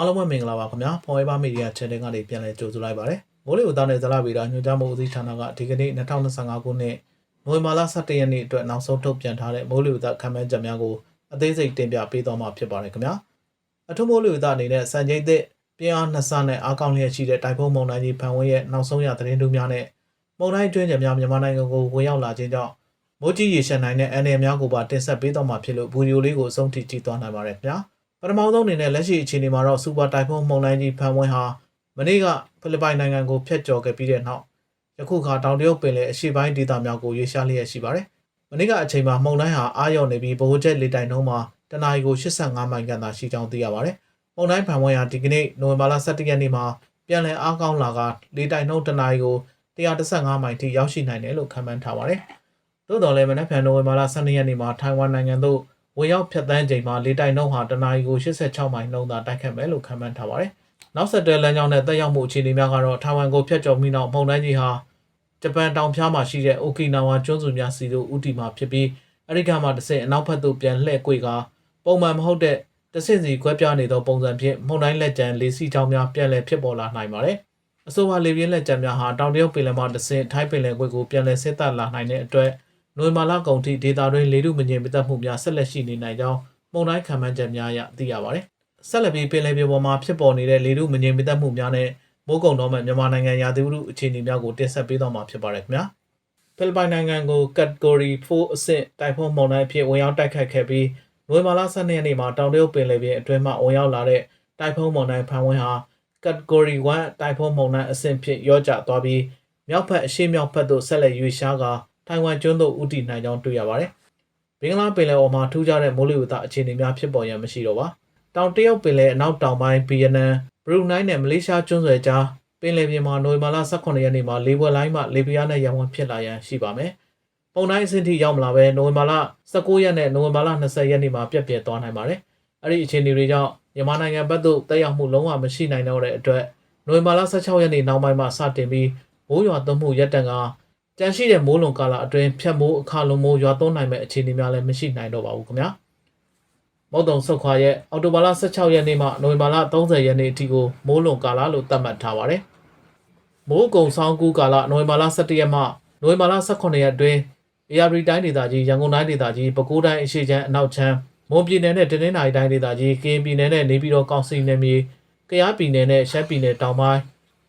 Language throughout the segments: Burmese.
အားလုံးပဲမင်္ဂလာပါခင်ဗျာ Forever Media Channel ကနေပြန်လည်ကြိုဆိုလိုက်ပါတယ်မိုးလေဝသနဲ့ဇလဗေဒညွှန်ကြားမှုဦးစီးဌာနကဒီကနေ့2025ခုနှစ်နိုဝင်ဘာလ17ရက်နေ့အတွက်နောက်ဆုံးထုတ်ပြန်ထားတဲ့မိုးလေဝသခန့်မှန်းချက်များကိုအသေးစိတ်တင်ပြပေးသွားမှာဖြစ်ပါတယ်ခင်ဗျာအထူးမိုးလေဝသအနေနဲ့စံချိန်သစ်ပြင်းအားနှစ်ဆနဲ့အားကောင်းလျက်ရှိတဲ့တိုင်ဖုန်းမုန်တိုင်းကြီးဖန်ဝင်းရဲ့နောက်ဆုံးရသတင်းတူများနဲ့မုန်တိုင်းကျွင်းချက်များမြန်မာနိုင်ငံကိုဝင်ရောက်လာခြင်းကြောင့်မိုးကြီးရေရှမ်းနိုင်တဲ့အန်ရများကိုပါတင်ဆက်ပေးသွားမှာဖြစ်လို့ဗီဒီယိုလေးကိုအဆုံးထိကြည့်သွားနိုင်ပါတယ်ခင်ဗျာ ပထမဆုံးအနေနဲ့လက်ရှိအခြေအနေမှာတော့စူပါတိုင်ဖုန်းမုန်တိုင်းကြီးဖန်ဝင်းဟာမနေ့ကဖိလစ်ပိုင်နိုင်ငံကိုဖျက်ကျော်ခဲ့ပြီးတဲ့နောက်ယခုခါတောင်တရုတ်ပင်လယ်အရှေ့ပိုင်းဒေသများကိုရေရှားလျက်ရှိပါတယ်။မနေ့ကအချိန်မှာမုန်တိုင်းဟာအာရုံနေပြီးဗဟိုချက်လေတိုင်နှုန်းမှာတနအီကို85မိုင်ခန့်သာရှိကြောင်းသိရပါတယ်။မုန်တိုင်းဖန်ဝင်းဟာဒီကနေ့နိုဝင်ဘာလ17ရက်နေ့မှာပြန်လည်အားကောင်းလာကလေတိုင်နှုန်းတနအီကို115မိုင်ထိရောက်ရှိနိုင်တယ်လို့ခန့်မှန်းထားပါတယ်။သို့တော်လည်းမနက်ဖြန်နိုဝင်ဘာလ12ရက်နေ့မှာထိုင်ဝမ်နိုင်ငံသို့ ဝင်ရောက်ဖြတ်တန်းချိန်မှာလေတိုက်နှုန်းဟာတနာရီကို86မိုင်နှုန်းသာတိုက်ခတ်မယ်လို့ခန့်မှန်းထားပါတယ်။နောက်ဆက်တွဲလမ်းကြောင်းနဲ့တက်ရောက်မှုအခြေအနေများကတော့ထိုင်ဝမ်ကိုဖျက်ကျော်ပြီးနောက်မုန်တိုင်းကြီးဟာဂျပန်တောင်ဖျားမှာရှိတဲ့အိုကီနာဝါကျွန်းစုများစီသို့ဦးတည်မှာဖြစ်ပြီးအဲဒီကမှတစ်ဆင့်အနောက်ဘက်သို့ပြန်လှည့်ကွေကပုံမှန်မဟုတ်တဲ့တစ်ဆင့်စီခွဲပြားနေသောပုံစံဖြင့်မုန်တိုင်းလက်ကျန်လေးစီချောင်းများပြန်လည်ဖြစ်ပေါ်လာနိုင်ပါတယ်။အဆိုပါလေပြင်းလက်ကျန်များဟာတောင်တရုတ်ပင်လယ်မှတစ်ဆင့်ထိုင်းပင်လယ်ကွေ့ကိုပြန်လည်ဆင်းသက်လာနိုင်တဲ့အတွက် နိုဝင်ဘာလကုန်ထိဒေတာတွင်းလေထုမငြိမ်မသက်မှုများဆက်လက်ရှိနေနိုင်ကြောင်းပုံတိုင်းခံမှန်းချက်များအရသိရပါတယ်။ဆက်လက်ပြီးပင်လယ်ပြင်ပေါ်မှာဖြစ်ပေါ်နေတဲ့လေထုမငြိမ်မသက်မှုများနဲ့မိုးကုံတော်မဲ့မြန်မာနိုင်ငံရာသီဥတုအခြေအနေများကိုတင်ဆက်ပေးသွားမှာဖြစ်ပါတယ်ခင်ဗျာ။ဖိလစ်ပိုင်နိုင်ငံကို category 4အဆင့်တိုင်ဖွန်းမုန်တိုင်းအဖြစ်ဝင်ရောက်တိုက်ခတ်ခဲ့ပြီးနိုဝင်ဘာလ12ရက်နေ့မှာတောင်တရုတ်ပင်လယ်ပြင်အတွင်းမှဝင်ရောက်လာတဲ့တိုင်ဖွန်းမုန်တိုင်းဖန်ဝင်းဟာ category 1တိုင်ဖွန်းမုန်တိုင်းအဆင့်ဖြစ်ရော့ကျသွားပြီးမြောက်ဘက်အရှေ့မြောက်ဘက်သို့ဆက်လက်ရွေ့ရှားကာ ထိုင်ဝမ်ကျွန်းသို့ဦးတည်နိုင်ကြောင်းတွေ့ရပါတယ်။ဘင်္ဂလားပင်လယ်အော်မှာထူးခြားတဲ့မိုးလေဝသအခြေအနေများဖြစ်ပေါ်ရန်မရှိတော့ပါ။တောင်တရုတ်ပင်လယ်အနောက်တောင်ပိုင်းဗီယက်နမ်၊ဘရူနိုင်းနဲ့မလေးရှားကျွန်းဆွယ်ကြားပင်လယ်ပြင်မှာနိုဝင်ဘာလ18ရက်နေ့မှာလေပွက်လိုင်းမှလေပြင်းနဲ့ရံဝင်ဖြစ်လာရန်ရှိပါမယ်။ပုံတိုင်းအဆင့်ထိရောက်မလာပဲနိုဝင်ဘာလ19ရက်နဲ့နိုဝင်ဘာလ20ရက်နေ့မှာပြတ်ပြတ်သွားနိုင်ပါတယ်။အဲ့ဒီအခြေအနေတွေကြောင့်မြန်မာနိုင်ငံဘက်သို့တက်ရောက်မှုလုံးဝမရှိနိုင်တော့တဲ့အတွက်နိုဝင်ဘာလ16ရက်နေ့နောက်ပိုင်းမှာစတင်ပြီးမိုးရွာသွန်းမှုရပ်တန့်က ကြန့်ရှိတဲ့မိုးလွန်ကာလအတွင်းဖြတ်မိုးအခါလုံးမိုးရွာသွန်းနိုင်မဲ့အခြေအနေများလည်းမရှိနိုင်တော့ပါဘူးခင်ဗျာမုတ်တုံဆုတ်ခွာရဲ့အော်တိုဘာလ16ရက်နေ့မှနိုဝင်ဘာလ30ရက်နေ့အထိကိုမိုးလွန်ကာလလို့သတ်မှတ်ထားပါတယ်မိုးကုံဆောင်ကူးကာလနိုဝင်ဘာလ17ရက်မှနိုဝင်ဘာလ18ရက်အတွင်း AR တိုင်းဒေသကြီးရန်ကုန်တိုင်းဒေသကြီးပဲခူးတိုင်းအရှေ့ချမ်းအနောက်ချမ်းမွန်ပြည်နယ်နဲ့တနင်္သာရီတိုင်းဒေသကြီးကရင်ပြည်နယ်နဲ့နေပြည်တော်ကောင်စီနယ်မြေကယားပြည်နယ်နဲ့ရှမ်းပြည်နယ်တောင်ပိုင်း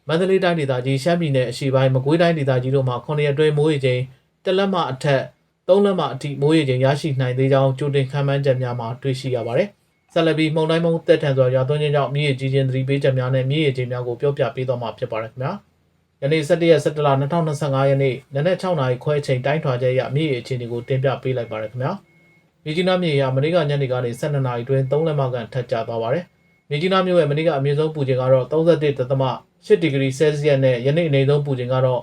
မန္တလေးတိုင်းဒေသကြီးရှမ်းပြည်နယ်အရှေ့ပိုင်းမကွေးတိုင်းဒေသကြီးတို့မှာ9ရက်အတွင်းမိုးရေချိန်တစ်လက်မအထက်3လက်မအထိမိုးရေချိန်ရရှိနိုင်သေးကြောင်းကြိုတင်ခန့်မှန်းချက်များမှာတွေ့ရှိရပါတယ်။ဆက်လက်ပြီးမှုန်တိုင်းမုံတက်ထန်စွာရွာသွန်းခြင်းကြောင့်မြေရေကြီးခြင်းသတိပေးချက်များနဲ့မြေရေချိန်များကိုပြောပြပေးသွားမှာဖြစ်ပါတယ်ခင်ဗျာ။ယနေ့17ရက်17လ2025ရက်နေ့နနက်6နာရီခွဲချိန်တိုင်းထွာချက်ရမြေရေအခြေအနေကိုတင်ပြပေးလိုက်ပါတယ်ခင်ဗျာ။မြေကြီးနားမြေရမနေ့ကညနေကနေ12နာရီတွင်3လက်မကန်ထပ်ကျသွားပါတယ်။မြေကြီးနားမြို့ရဲ့မနေ့ကအမြင့်ဆုံးပူချိန်ကတော့ 31.8ဒီဂရီဆဲလ်စီယပ်နဲ့ယနေ့အနေဆုံးပူချိန်ကတော့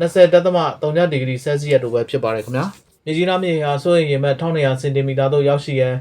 20.3ဒီဂရီဆဲလ်စီယပ်တို့ပဲဖြစ်ပါတယ်ခင်ဗျာ။မြေကြီးနားမြေဟာဆိုရင်ရေမဲ့1200စင်တီမီတာသို့ရောက်ရှိရန်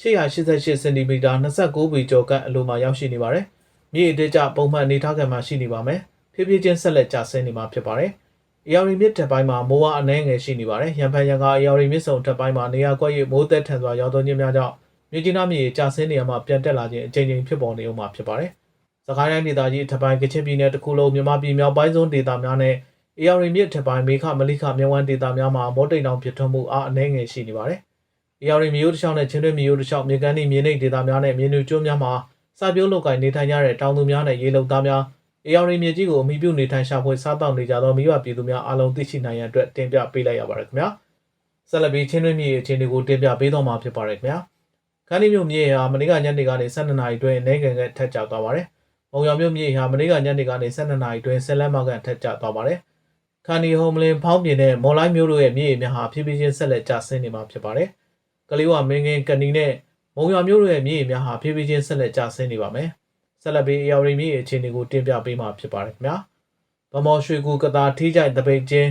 888စင်တီမီတာ29ပေကျော်ကအလိုမှာရောက်ရှိနေပါတယ်။မြေအတေးကျပုံမှန်အနေထားကမှရှိနေပါမယ်။ဖြည်းဖြည်းချင်းဆက်လက်ကျဆင်းနေမှာဖြစ်ပါတယ်။အယောရီမြစ်တက်ပိုင်းမှာမိုးဝအနှဲငယ်ရှိနေပါတယ်။ရန်ဖန်ရန်ကအယောရီမြစ်စုံတက်ပိုင်းမှာနေရာကွက်ရမိုးသက်ထန်စွာရောက်သွန်းခြင်းများကြောင့်မြေကြီးနားမြေကျဆင်းနေရမှာပြန်တက်လာခြင်းအကြိမ်ကြိမ်ဖြစ်ပေါ်နေအောင်မှာဖြစ်ပါတယ်။ စကိုင်းတိုင်းဒေသကြီးထပ်ပိုင်းကချင်ပြည်နယ်တစ်ခုလုံးမြန်မာပြည်မြောက်ပိုင်းဆုံးဒေသများနဲ့အေရရီမြစ်ထပ်ပိုင်းမေခမလိခမြဝန်းဒေသများမှာမော်တိန်တောင်ဖြစ်ထွန်းမှုအားအနှဲငယ်ရှိနေပါတယ်။အေရရီမြို့တစ်လျှောက်နဲ့ချင်းတွင်းမြို့တစ်လျှောက်မြေကမ်းသည့်မြေနိမ့်ဒေသများနဲ့မြေနုကျွန်းများမှာစာပြုံးလောက်ကင်နေထိုင်ကြတဲ့တောင်သူများနဲ့ရေလုံသားများအေရရီမြေကြီးကိုအမိပြုနေထိုင်ရှာဖွေစားတောက်နေကြသောမိဘပြည်သူများအားလုံးသိရှိနိုင်ရန်အတွက်တင်ပြပေးလိုက်ရပါတယ်ခင်ဗျာ။ဆက်လက်ပြီးချင်းတွင်းမြေအခြေအနေကိုတင်ပြပေးတော့မှာဖြစ်ပါတယ်ခင်ဗျာ။ခန်းဒီမြို့မြေဟာမနေ့ကညနေကနေ12နာရီအတွင်းအနေငယ်ကထက်ကျသွားပါတယ်။ မုံရောင်မြို့မြေဟာမနေ့ကညနေကနေ12နာရီအတွင်းဆက်လက်မှကန်ထက်ကျသွားပါတယ်။ခန်းဒီဟ ோம் လင်ဖောင်းပြင်းနဲ့မော်လိုက်မြို့တို့ရဲ့မြေများဟာဖြည်းဖြည်းချင်းဆက်လက်ကျဆင်းနေမှာဖြစ်ပါတယ်။ကလေးဝမင်းငင်းကနီနဲ့မုံရောင်မြို့တို့ရဲ့မြေများဟာဖြည်းဖြည်းချင်းဆက်လက်ကျဆင်းနေပါမယ်။ဆက်လက်ပြီးအေယာရီမြေအခြေအနေကိုတင်ပြပေးမှာဖြစ်ပါတယ်ခင်ဗျာ။ဗမော်ရွှေကူကတာထီးကြိုင်တပိတ်ချင်း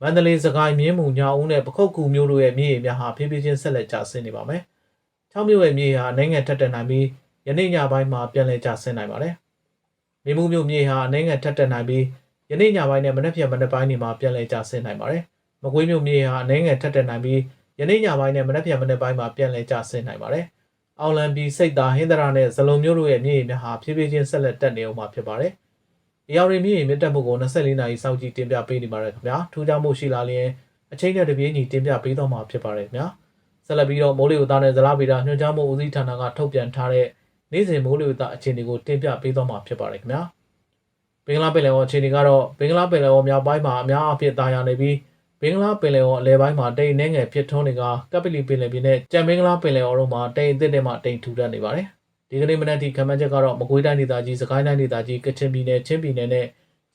မန္တလေးစကိုင်းမြင်းမူညာဦးနဲ့ပခုတ်ကူမြို့တို့ရဲ့မြေများဟာဖြည်းဖြည်းချင်းဆက်လက်ကျဆင်းနေပါမယ်။ချောင်းမြို့ရဲ့မြေဟာနိုင်ငံထက်တက်နိုင်ပြီးယနေ့ညပိုင်းမှာပြန်လည်ကျဆင်းနိုင်ပါတယ်။ မြေမှုမြို့မြေဟာနိုင်ငံထက်တက်နိုင်ပြီးယနေ့ညပိုင်းနဲ့မနေ့ဖြန်မနေ့ပိုင်းတွေမှာပြန်လည်ကျဆင်းနိုင်ပါတယ်။မကွေးမြို့မြေဟာနိုင်ငံထက်တက်နိုင်ပြီးယနေ့ညပိုင်းနဲ့မနေ့ဖြန်မနေ့ပိုင်းမှာပြန်လည်ကျဆင်းနိုင်ပါတယ်။အောင်လံပြည်စိတ်သာဟင်္ဒရာနဲ့ဇလုံမျိုးတို့ရဲ့မြေပြင်များဟာဖြည်းဖြည်းချင်းဆက်လက်တက်နေအောင်မှာဖြစ်ပါတယ်။အရာတွေမြေပြင်မြင့်တက်မှုကို24နာရီစောင့်ကြည့်တင်ပြပေးနေပါတယ်ခင်ဗျာ။ထူးခြားမှုရှိလာလျင်အချိန်နဲ့တပြေးညီတင်ပြပေးတော့မှာဖြစ်ပါတယ်ခင်ဗျာ။ဆက်လက်ပြီးတော့မိုးလေဝသနဲ့ဇလားဗီတာညွှန်ကြားမှုဦးစီးဌာနကထုတ်ပြန်ထားတဲ့ နေ့စဉ်မိုးလေဝသအခြေအနေကိုတင်ပြပေးတော့မှာဖြစ်ပါတယ်ခင်ဗျာ။ဘင်္ဂလားပင်လယ်အော်အခြေအနေကတော့ဘင်္ဂလားပင်လယ်အော်မြောက်ပိုင်းမှာအများအပြားတာယာနေပြီးဘင်္ဂလားပင်လယ်အော်အလယ်ပိုင်းမှာတိမ်နှဲငယ်ဖြစ်ထွန်းနေကကပလီပင်လယ်ပြင်နဲ့ကြံဘင်္ဂလားပင်လယ်အော်တို့မှာတိမ်အသစ်တွေမှာတိမ်ထူထပ်နေပါတယ်။ဒီကနေ့မနက်ထိခန့်မှန်းချက်ကတော့မကွေးတိုင်းဒေသကြီးစကိုင်းတိုင်းဒေသကြီးကချင်ပြည်နယ်ချင်းပြည်နယ်နဲ့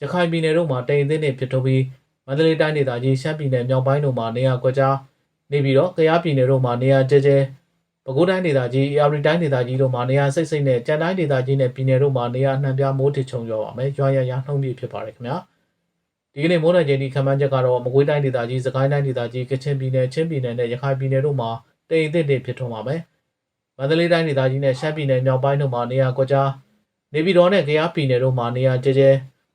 ရခိုင်ပြည်နယ်တို့မှာတိမ်အသစ်တွေဖြစ်ထွန်းပြီးမန္တလေးတိုင်းဒေသကြီးရှမ်းပြည်နယ်မြောက်ပိုင်းတို့မှာနေရာကွက်ကြားနေပြီးတော့ကယားပြည်နယ်တို့မှာနေရာကျဲကျဲ ပဲခူးတိုင်းဒေသကြီးအေရီတိုင်းဒေသကြီးတို့မှာနေရာစိတ်စိတ်နဲ့ကြံတိုင်းဒေသကြီးနဲ့ပြည်နယ်တို့မှာနေရာနှံပြမိုးထချုံရွာပါမယ်။ရွာရရနှုံးပြဖြစ်ပါတယ်ခင်ဗျာ။ဒီကနေ့မိုးနယ်ချိန်ဒီခန့်မှန်းချက်ကတော့မကွေးတိုင်းဒေသကြီးစကိုင်းတိုင်းဒေသကြီးကချင်ပြည်နယ်ချင်းပြည်နယ်နဲ့ရခိုင်ပြည်နယ်တို့မှာတိမ်အသစ်တွေဖြစ်ထွန်းပါမယ်။မန္တလေးတိုင်းဒေသကြီးနဲ့ရှမ်းပြည်နယ်မြောက်ပိုင်းတို့မှာနေရာကွက်ကြားနေပြည်တော်နဲ့ကယားပြည်နယ်တို့မှာနေရာကျဲကျဲ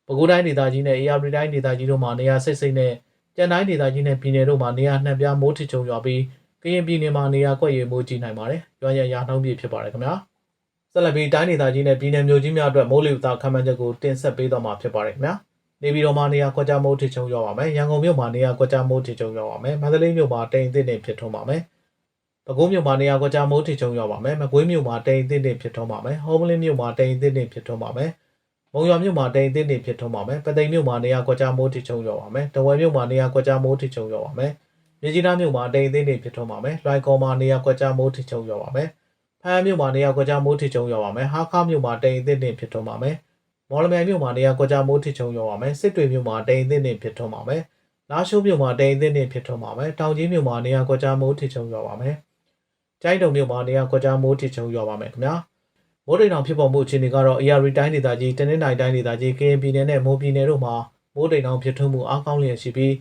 ပဲခူးတိုင်းဒေသကြီးနဲ့အေရီတိုင်းဒေသကြီးတို့မှာနေရာစိတ်စိတ်နဲ့ကြံတိုင်းဒေသကြီးနဲ့ပြည်နယ်တို့မှာနေရာနှံပြမိုးထချုံရွာပြီး ကရင်ပြည်နယ်မှာနေရာကွက်ရည်မိုးကြီးနိုင်ပါတယ်။ရွာရရနှုံးပြဖြစ်ပါတယ်ခင်ဗျာ။ဆက်လက်ပြီးတိုင်းဒေသကြီးနဲ့ပြည်နယ်မျိုးကြီးများအတွက်မိုးလေဝသခန့်မှန်းချက်ကိုတင်ဆက်ပေးတော့မှာဖြစ်ပါတယ်ခင်ဗျာ။နေပြည်တော်မှာနေရာကွက်ကြားမိုးထချုံရွာပါမယ်။ရန်ကုန်မြို့မှာနေရာကွက်ကြားမိုးထချုံရွာပါမယ်။မန္တလေးမြို့မှာတိမ်အသစ်တွေဖြစ်ထွန်းပါမယ်။ပဲခူးမြို့မှာနေရာကွက်ကြားမိုးထချုံရွာပါမယ်။မကွေးမြို့မှာတိမ်အသစ်တွေဖြစ်ထွန်းပါမယ်။ဟောမလင်းမြို့မှာတိမ်အသစ်တွေဖြစ်ထွန်းပါမယ်။မုံရွာမြို့မှာတိမ်အသစ်တွေဖြစ်ထွန်းပါမယ်။ပသိမ်မြို့မှာနေရာကွက်ကြားမိုးထချုံရွာပါမယ်။တဝယ်မြို့မှာနေရာကွက်ကြားမိုးထချုံရွာပါမယ်။ မြကြီးနားမြို့မှာတိမ်အသစ်တွေဖြစ်ထွန်းပါမယ်။လွိုင်ကော်မှာနေရာကွက်ကြားမိုးထချုံရွာပါမယ်။ဖမ်းမြို့မှာနေရာကွက်ကြားမိုးထချုံရွာပါမယ်။ဟာခါမြို့မှာတိမ်အသစ်တွေဖြစ်ထွန်းပါမယ်။မော်လမြိုင်မြို့မှာနေရာကွက်ကြားမိုးထချုံရွာပါမယ်။စစ်တွေမြို့မှာတိမ်အသစ်တွေဖြစ်ထွန်းပါမယ်။လာရှိုးမြို့မှာတိမ်အသစ်တွေဖြစ်ထွန်းပါမယ်။တောင်ကြီးမြို့မှာနေရာကွက်ကြားမိုးထချုံရွာပါမယ်။ကျိုင်းတုံမြို့မှာနေရာကွက်ကြားမိုးထချုံရွာပါမယ်ခင်ဗျာ။မိုးတိမ်တောင်ဖြစ်ပေါ်မှုအခြေအနေကတော့ AR တိုင်းဒေသကြီးတနင်္လာရီတိုင်းဒေသကြီးကရင်ပြည်နယ်နဲ့မိုးပြည်နယ်တို့မှာမိုးတိမ်တောင်ဖြစ်ထွန်းမှုအားကောင်းလျက်ရှိပြီး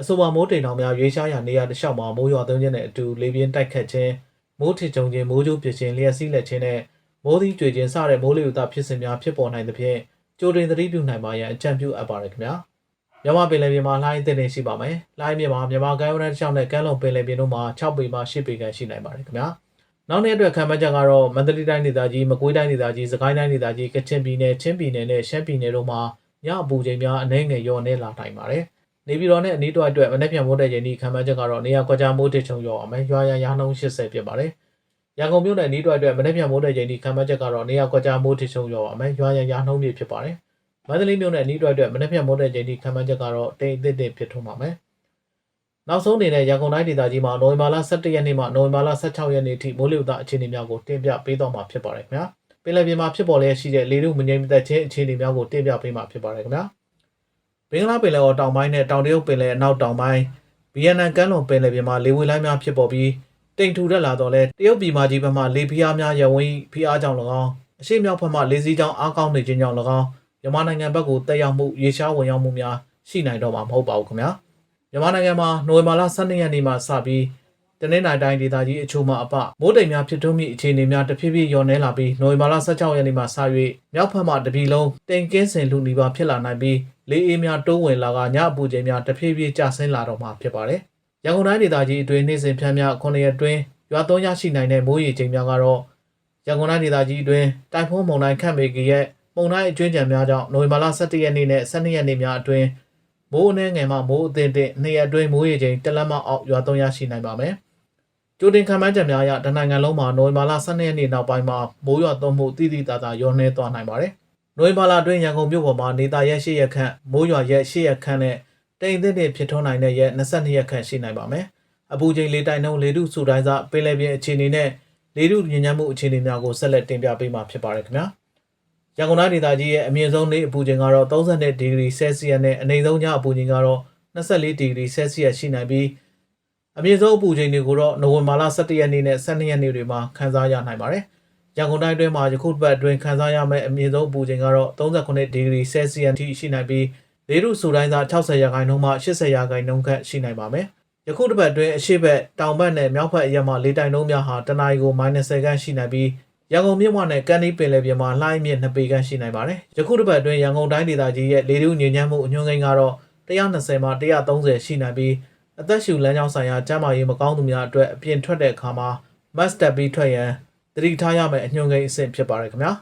အဆိုပါမိုးတိမ်တောင်များရွေးရှားရာနေရာတစ်လျှောက်မှာမိုးရွာသွန်းခြင်းနဲ့အတူလေပြင်းတိုက်ခတ်ခြင်းမိုးထစ်ကြုံခြင်းမိုးကြိုးပစ်ခြင်းလျှက်စီးလက်ခြင်းနဲ့မိုးသီးကြွေခြင်းစတဲ့မိုးလေဝသဖြစ်စဉ်များဖြစ်ပေါ်နိုင်သဖြင့်ကြိုတင်သတိပြုနိုင်ပါရန်အကြံပြုအပ်ပါတယ်ခင်ဗျာမြမပင်လယ်ပြင်မှာလှိုင်းအသင့်နေရှိပါမယ်။လှိုင်းမြေမှာမြန်မာကမ်းရိုးတန်းတစ်လျှောက်နဲ့ကမ်းလွန်ပင်လယ်ပြင်တို့မှာ6ပေမှ10ပေခန့်ရှိနိုင်ပါတယ်ခင်ဗျာ။နောက်နေ့အတွက်ခံမှန်းချက်ကတော့မန္တလေးတိုင်းဒေသကြီးမကွေးတိုင်းဒေသကြီးစကိုင်းတိုင်းဒေသကြီးကချင်ပြည်နယ်ချင်းပြည်နယ်နဲ့ရှမ်းပြည်နယ်တို့မှာညအပူချိန်များအနည်းငယ်လျော့နေလာနိုင်ပါတယ်။ နေပြည်တော်နဲ့အနီးတစ်ဝိုက်အတွက်မနေ့ပြန်မိုးတဲ့ချိန်ဒီခံမှန်းချက်ကတော့နေရာကွက်ကြားမိုးတစ်ချုံရောပါမယ်။ရွာရန်ရာနှုန်း80ဖြစ်ပါတယ်။ရန်ကုန်မြို့နယ်အနီးတစ်ဝိုက်အတွက်မနေ့ပြန်မိုးတဲ့ချိန်ဒီခံမှန်းချက်ကတော့နေရာကွက်ကြားမိုးတစ်ချုံရောပါမယ်။ရွာရန်ရာနှုန်းပြဖြစ်ပါတယ်။မန္တလေးမြို့နယ်အနီးတစ်ဝိုက်အတွက်မနေ့ပြန်မိုးတဲ့ချိန်ဒီခံမှန်းချက်ကတော့တိမ်အသစ်တစ်ဖြစ်ထွန်းပါမယ်။နောက်ဆုံးအနေနဲ့ရန်ကုန်တိုင်းဒေသကြီးမှာနိုဝင်ဘာလ17ရက်နေ့မှနိုဝင်ဘာလ16ရက်နေ့ထိမိုးလေဝသအခြေအနေများကိုတင်ပြပေးတော့မှာဖြစ်ပါတယ်ခင်ဗျာ။ပင်လယ်ပြင်မှာဖြစ်ပေါ်လျက်ရှိတဲ့လေထုမငြိမ်မသက်ခြင်းအခြေအနေများကိုတင်ပြပေးမှာဖြစ်ပါတယ်ခင်ဗျာ။ ဘင်္ဂလားပင်လယ်အော်တောင်ပိုင်းနဲ့တောင်တရုတ်ပင်လယ်အနောက်တောင်ပိုင်းဗီယက်နမ်ကမ်းလွန်ပင်လယ်ပြင်မှာလေဝေလိုင်းများဖြစ်ပေါ်ပြီးတိမ်ထူထက်လာတော့လဲတရုတ်ပြည်မကြီးဘက်မှလေဖိအားများရဝင်းဖိအားကြောင့်၎င်းအရှိမြောက်ဘက်မှလေစီးကြောင်းအားကောင်းနေခြင်းကြောင့်၎င်းမြန်မာနိုင်ငံဘက်ကိုတက်ရောက်မှုရေရှားဝင်ရောက်မှုများရှိနိုင်တော့မှာမဟုတ်ပါဘူးခင်ဗျာ။မြန်မာနိုင်ငံမှာနိုဝင်ဘာလ12ရက်နေ့မှစပြီးတနင်္လာတိုင်းဒေသကြီးအချို့မှအပမိုးတိမ်များဖြစ်ထွန်းမိအခြေအနေများတဖြည်းဖြည်းလျော့နေလာပြီးနိုဝင်ဘာလ16ရက်နေ့မှစ၍မြောက်ဘက်မှတပြည်လုံးတိမ်ကင်းစင်လူနီပါဖြစ်လာနိုင်ပြီး လေအေးများတိုးဝင်လာကညအပူချိန်များတဖြည်းဖြည်းကျဆင်းလာတော့မှာဖြစ်ပါတယ်။ရန်ကုန်တိုင်းဒေသကြီးအတွင်းနေ့စဉ်ဖြန်းများ9ရက်တွင်းရွာသွန်းရရှိနိုင်တဲ့မိုးရေချိန်များကတော့ရန်ကုန်တိုင်းဒေသကြီးအတွင်းတိုင်ဖုန်းမုန်တိုင်းခန့်မေကီရဲ့မုန်တိုင်းအကျွင်းကြံများကြောင့်နိုဝင်ဘာလ17ရက်နေ့နဲ့12ရက်နေ့များအတွင်းမိုးအနှဲငယ်မှမိုးအသင့်တဲ့နှစ်ရက်အတွင်းမိုးရေချိန်တစ်လက်မအောက်ရွာသွန်းရရှိနိုင်ပါမယ်။ကျိုးတင်ခံမှန်းချက်များအရတနိုင်ငံလုံးမှာနိုဝင်ဘာလ12ရက်နေ့နောက်ပိုင်းမှာမိုးရွာသွန်းမှုတိတိတသာရောနှဲသွားနိုင်ပါတယ်။ နိုဝင်ဘာလအတွင်းရန်ကုန်မြို့ပေါ်မှာနေသားရက်8ရက်ခန့်မိုးရွာရက်8ရက်ခန့်နဲ့တိမ်သစ်တွေဖြစ်ထွန်းနိုင်တဲ့ရက်22ရက်ခန့်ရှိနိုင်ပါမယ်။အပူချိန်လေတိုင်နှုန်းလေထုစုတိုင်းစားပင်လယ်ပြင်အခြေအနေနဲ့လေထုညဉ့်ညမ်းမှုအခြေအနေများကိုဆက်လက်တင်ပြပေးမှာဖြစ်ပါတယ်ခင်ဗျာ။ရန်ကုန်တိုင်းဒေသကြီးရဲ့အမြင့်ဆုံးနေ့အပူချိန်ကတော့32ဒီဂရီဆဲလ်စီယပ်နဲ့အနိမ့်ဆုံးညအပူချိန်ကတော့24ဒီဂရီဆဲလ်စီယပ်ရှိနိုင်ပြီးအမြင့်ဆုံးအပူချိန်တွေကိုတော့နိုဝင်ဘာလ17ရက်နေ့နဲ့12ရက်နေ့တွေမှာခန်းစားရနိုင်ပါတယ်။ ရန်ကုန်တိုင်းအတွင်းမှာယခုတစ်ပတ်အတွင်းခန်းစားရမယ့်အမြင့်ဆုံးအပူချိန်ကတော့39ဒီဂရီဆဲလ်စီယပ်ထိရှိနိုင်ပြီးလေထုစုတိုင်းစား60ရာခိုင်နှုန်းမှ80ရာခိုင်နှုန်းခန့်ရှိနိုင်ပါမယ်။ယခုတစ်ပတ်အတွင်းအရှိတ်ဘက်တောင်ဘက်နဲ့မြောက်ဘက်အရက်မှလေတိုင်နှုန်းများဟာတနအီကို -10 ခန့်ရှိနိုင်ပြီးရန်ကုန်မြို့မှာနဲ့ကန်ဒီပင်လယ်ပြင်မှာလှိုင်းမြင့်2ပေခန့်ရှိနိုင်ပါတယ်။ယခုတစ်ပတ်အတွင်းရန်ကုန်တိုင်းဒေသကြီးရဲ့လေထုညဉ့်ညမ်းမှုအညွှန်းကိန်းကတော့120မှ130ရှိနိုင်ပြီးအသက်ရှူလမ်းကြောင်းဆိုင်ရာကျန်းမာရေးမကောင်းသူများအတွက်အပြင်ထွက်တဲ့အခါမှာ mask တပ်ပြီးထွက်ရန် သတိထားရမယ့်အညွှန်းကိန်းအဆင့်ဖြစ်ပါတယ်ခင်ဗျာ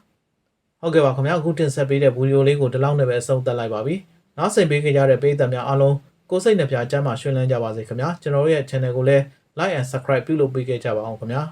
ဟုတ်ကဲ့ပါခင်ဗျာအခုတင်ဆက်ပေးတဲ့ဗီဒီယိုလေးကိုဒီလောက်နဲ့ပဲအဆုံးသတ်လိုက်ပါပြီနောက်ဆက်ပေးခဲ့ကြတဲ့ပရိသတ်များအားလုံးကိုယ်စိတ်နှပြကျမ်းမှာရှင်လန်းကြပါစေခင်ဗျာကျွန်တော်တို့ရဲ့ channel ကိုလည်း like and subscribe ပြုလုပ်ပေးခဲ့ကြပါအောင်ခင်ဗျာ